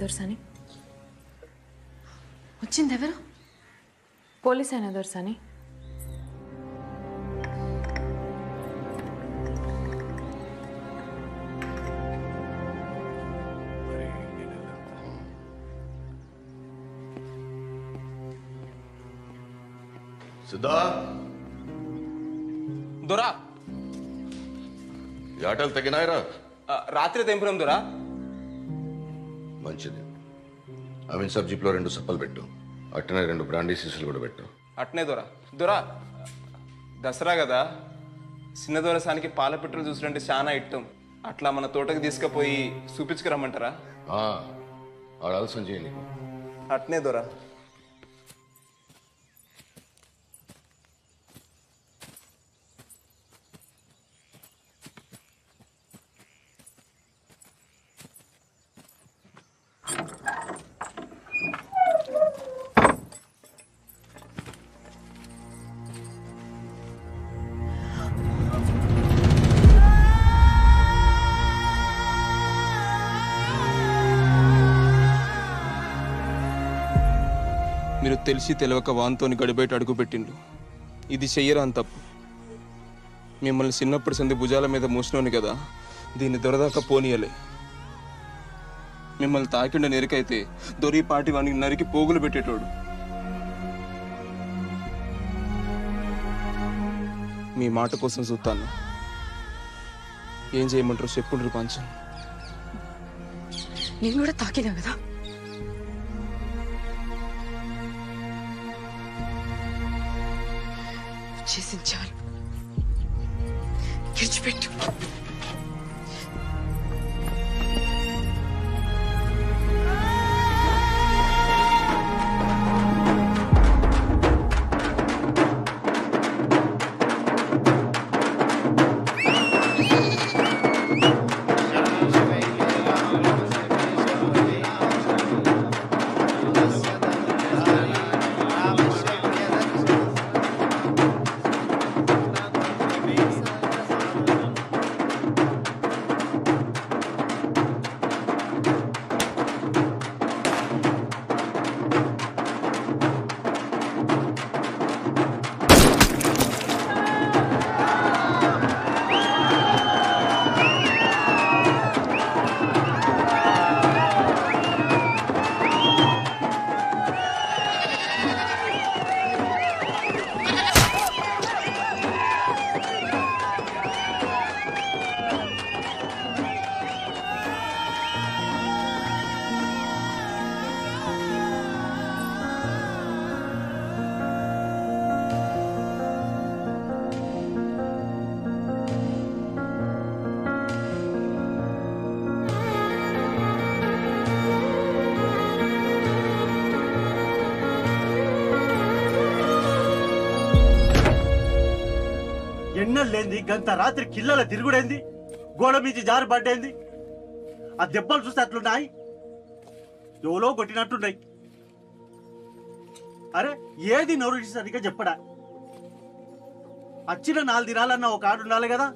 దొరసాని? వచ్చింది ఎవరు? పోలీస్ అయినా దొరసాని? సిద్ధా? దొరా. ఈ ఆటలు తగినాయరా ఆ, రాత్రి తెంపినాం దొరా. అవిన్ సబ్ జీప్లో రెండు సప్పలు పెట్టు. అట్టనే రెండు బ్రాండీ సీసులు కూడా పెట్టు. అట్నే దొరా. దొరా. దసరా కదా. చిన్న దొరసానికి పాల పెట్రోల్ చూసినంటే చాలా ఇట్టం అట్లా మన తోటకి తీసుకుపోయి చూపించుకురమ్మంటారా ఆ, ఆడ ఆలస్యం చేయండి అట్నే దొరా. మీరు తెలిసి తెలియక వాన్తోని గడిబయట అడుగుపెట్టిండు ఇది చెయ్యరా అని తప్పు. మిమ్మల్ని చిన్నప్పటి సంది భుజాల మీద మూసినోని కదా దీన్ని దొరదాకా పోనీయలే. మిమ్మల్ని తాకిండ నెరికైతే దొరి పాటి వానికి నరికి పోగులు పెట్టేటోడు. మీ మాట కోసం చూస్తాను. ఏం చేయమంటారు చెప్పుండ్రు పంచం నేను కూడా తాకినా కదా? చేసింది చాలు విడిచిపెట్టు ఎన్నెళ్ళేంది గంత రాత్రి కిల్లల తిరుగుడేంది? గోడ మీద జారి పడ్డేంది? ఆ దెబ్బలు చూస్తే అట్లున్నాయి? ఎవలో కొట్టినట్టున్నాయి? అరే ఏది నోరు సరిగ్గా చెప్పడా? వచ్చిన నాలుగు దినాలన్న ఒక ఆడు ఉండాలి కదా?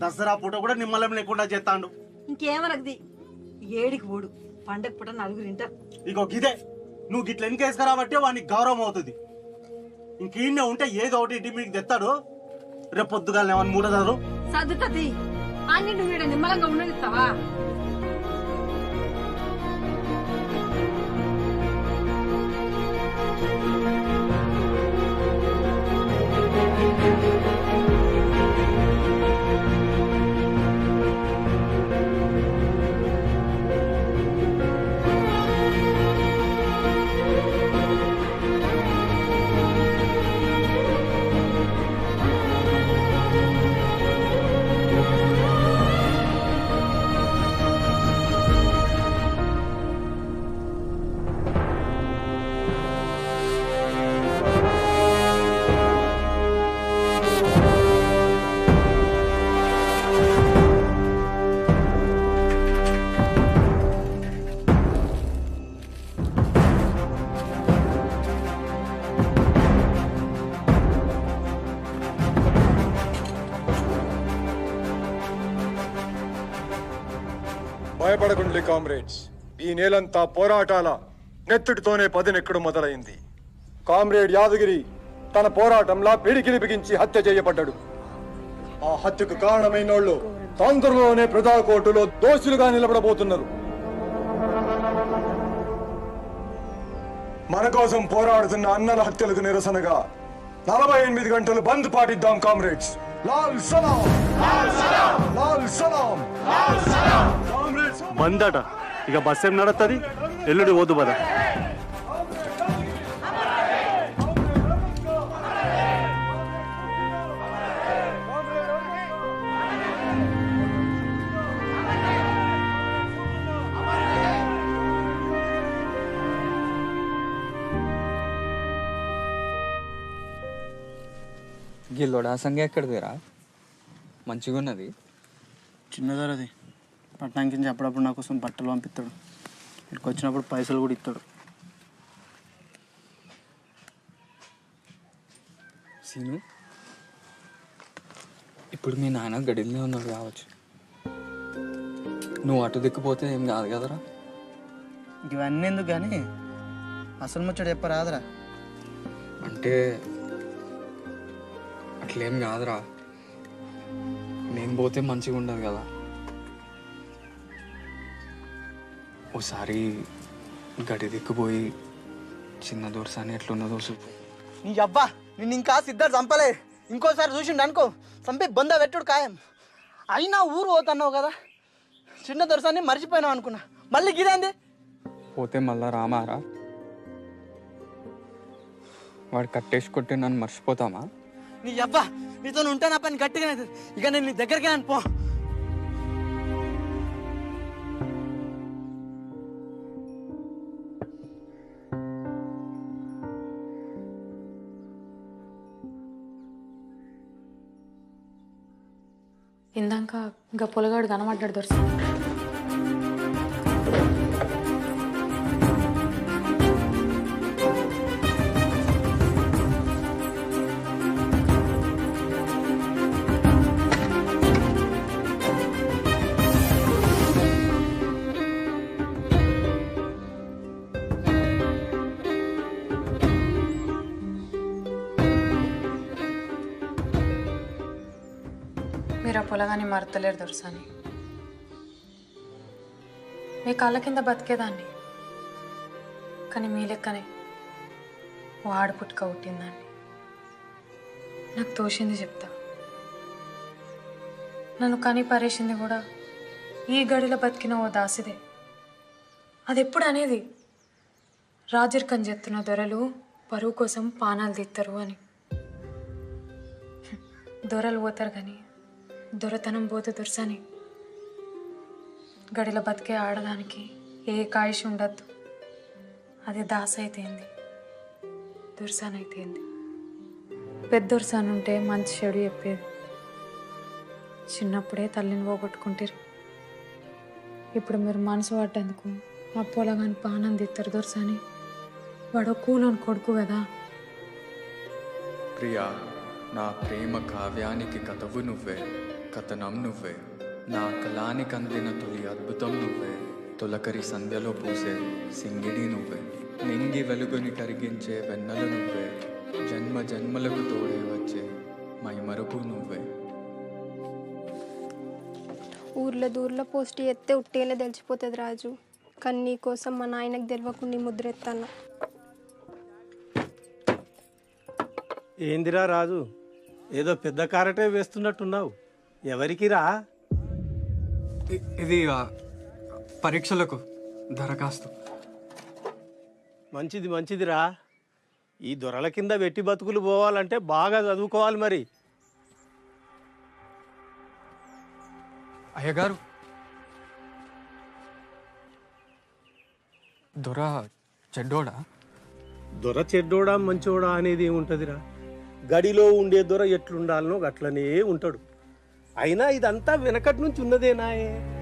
దసరా పూట కూడా నిమ్మలం లేకుండా చేస్తాడు. ఇంకేమనకది? ఏడికి పోడు పండగ పూట నలుగురు ఇంటారు ఇగో గిదే నువ్వు గిట్ల ఎన్కేసుకురాబట్టే వానికి గౌరవం అవుతుంది. ఇంకీన్నే ఉంటే ఏదో ఒకటి ఇంటి మీకు తెస్తాడు రేపు పొద్దుగాల మూడదారు? సర్దుతుంది అన్ని నువ్వు నిమ్మలంగా ఉండనిస్తావా భయపడకండి కామ్రేడ్స్. ఈ నేలంతా పోరాటాల నెత్తుటితోనే పదునెక్కడు మొదలైంది. కామ్రేడ్ యాదగిరి తన పోరాటంలా పిడికిలి బిగించి హత్య చేయబడ్డాడు. ఆ హత్యకు కారణమైనోళ్ళు తొందరలోనే ప్రజా కోర్టులో దోషులుగా నిలబడబోతున్నారు. మన కోసం పోరాడుతున్న అన్నల హత్యలకు నిరసనగా నలభై ఎనిమిది గంటలు బంద్ పాటిద్దాం కామ్రేడ్స్. లాల్ సలాం! లాల్ సలాం! బందట ఇక బస్ ఏం నడుస్తుంది ఎల్లుడి పోదు బదా ఈ లొడాసంగా ఎక్కడిదిరా మంచిగా ఉన్నది చిన్నదరది. పట్టణానికి నుంచి అప్పుడప్పుడు నా కోసం బట్టలు పంపిస్తాడు ఇక్కడికి వచ్చినప్పుడు పైసలు కూడా ఇస్తాడు సీను ఇప్పుడు మీ నాన్న గడిలో ఉన్నాడు కావచ్చు. నువ్వు అటు దిక్కుపోతే ఏం కాదు కదరా? ఇవన్నీ ఎందుకు కానీ అసలు ముచ్చట చెప్పరాదురా. అంటే అట్లేం కాదురా. నేను పోతే మంచిగా ఉండదు కదా. ఓసారి గడి దిక్కుపోయి చిన్న దొరసాని ఎట్లున్నదో చూపు నీ అబ్బా నిన్ను ఇంకా సిద్ధార్థ చంపలే. ఇంకోసారి చూసిండు అనుకో చంపి బొంద పెట్టుడు ఖాయం. అయినా ఊరు పోతున్నావు కదా చిన్న దొరసాన్ని మర్చిపోయినావు అనుకున్నా. మళ్ళీ గిదేంది? పోతే మళ్ళా రామారా? వాడు కట్టేసి కొట్టి నన్ను మర్చిపోతామా? నీ అబ్బా నీతో ఉంటే నా పని గట్టిగా ఇక నేను నీ దగ్గరికి పో. ఇందాక ఇంకా పొలగాడు కనబడ్డాడు దొరసాని మీరు ఆ పొలగాని మరతలేరు దొరసాని. మీ కాళ్ళ కింద బతికేదాన్ని. కానీ మీ లెక్కనే ఓ ఆడ పుట్టుక పుట్టిందాన్ని. నాకు తోచింది చెప్తా. నన్ను కని పరేసింది కూడా ఈ గడిలో బతికిన ఓ దాసిదే. అది ఎప్పుడు అనేది రాజరికం చెప్తున్న దొరలు పరువు కోసం పానాలు తీస్తారు అని. దొరలు పోతారు కానీ దొరతనం పోతే దొరసని. గడిలో బతికే ఆడదానికి ఏ కాయిష్ ఉండద్దు. అది దాస అయితేంది. దుర్సాన్ అయితేంది. పెద్ద దుర్సాన్ ఉంటే మంచి చెడు చెప్పేది. చిన్నప్పుడే తల్లిని పోగొట్టుకుంటారు. ఇప్పుడు మీరు మనసు పట్టేందుకు ఆ పొలగాని పానం తీస్తారు దొరసాని. వాడు కూలోని కొడుకు కదా. ప్రియా నా ప్రేమ కావ్యానికి కథవు నువ్వే. కథనం నువ్వే. నా కళానికి అందిన తొలి అద్భుతం నువ్వే. తొలకరి సంధ్యలో పూసే సింగిడి నువ్వే. నింగి వెలుగుని కరిగించే వెన్నెల నువ్వే. జన్మ జన్మలకు తోడే వచ్చే మైమరుపు నువ్వే. ఊర్లో దూర్లో పోస్ట్ ఎత్తే ఉట్టేనే తెలిసిపోతుంది రాజు. కానీ నీ కోసం మా నాయనకు తెలియకుండా ముద్ర ఎత్తాను ఏందిరా రాజు? ఏదో పెద్ద కారటే వేస్తున్నట్టున్నావు. ఎవరికి రా? ఇ- ఇది పరీక్షలకు దరఖాస్తు. మంచిది మంచిదిరా. ఈ దొరల కింద వెట్టి బతుకులు పోవాలంటే బాగా చదువుకోవాలి మరి. అయ్యగారు దొర చెడ్డోడా? దొర చెడ్డోడా మంచోడా అనేది ఏముంటుందిరా? గడిలో ఉండే దొర ఎట్లుండాలనో అట్లనే ఉంటాడు. అయినా ఇదంతా వెనకటి నుంచి ఉన్నదేనాయే?